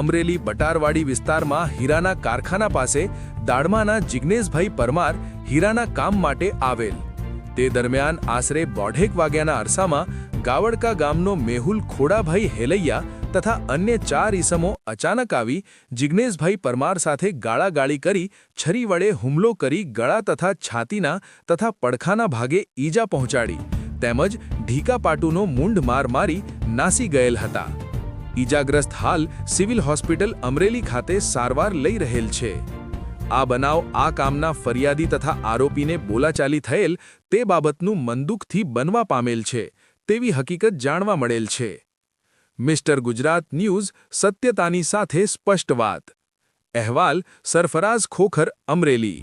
અમરેલી બટારવાડી વિસ્તારમાં હીરાના કારખાના પાસે દાડમાના જિજ્ઞેશભાઈ પરમાર હીરાના કામ માટે આવેલ. તે દરમિયાન આશરે બોઢેક વાગ્યાના અરસામાં ગાવડકા ગામનો મેહુલ ખોડાભાઈ હેલૈયા તથા અન્ય ચાર ઈસમો અચાનક આવી જિજ્ઞેશભાઈ પરમાર સાથે ગાળાગાળી કરી છરી વડે હુમલો કરી ગળા તથા છાતીના તથા પડખાના ભાગે ઈજા પહોંચાડી. તેમજ ઢીકાપાટુનો મૂંઢ માર મારી નાસી ગયેલ હતા. ઈજાગ્રસ્ત હાલ સિવિલ હોસ્પિટલ અમરેલી ખાતે સારવાર લઈ રહેલ છે. આ બનાવ આ કામના ફરિયાદી તથા આરોપીને બોલાચાલી થયેલ તે બાબતનું મંદુકથી બનવા પામેલ છે, તેવી હકીકત જાણવા મળેલ છે. મિસ્ટર ગુજરાત ન્યૂઝ સત્યતાની સાથે સ્પષ્ટ વાત. અહેવાલ સરફરાઝ ખોખર, અમરેલી.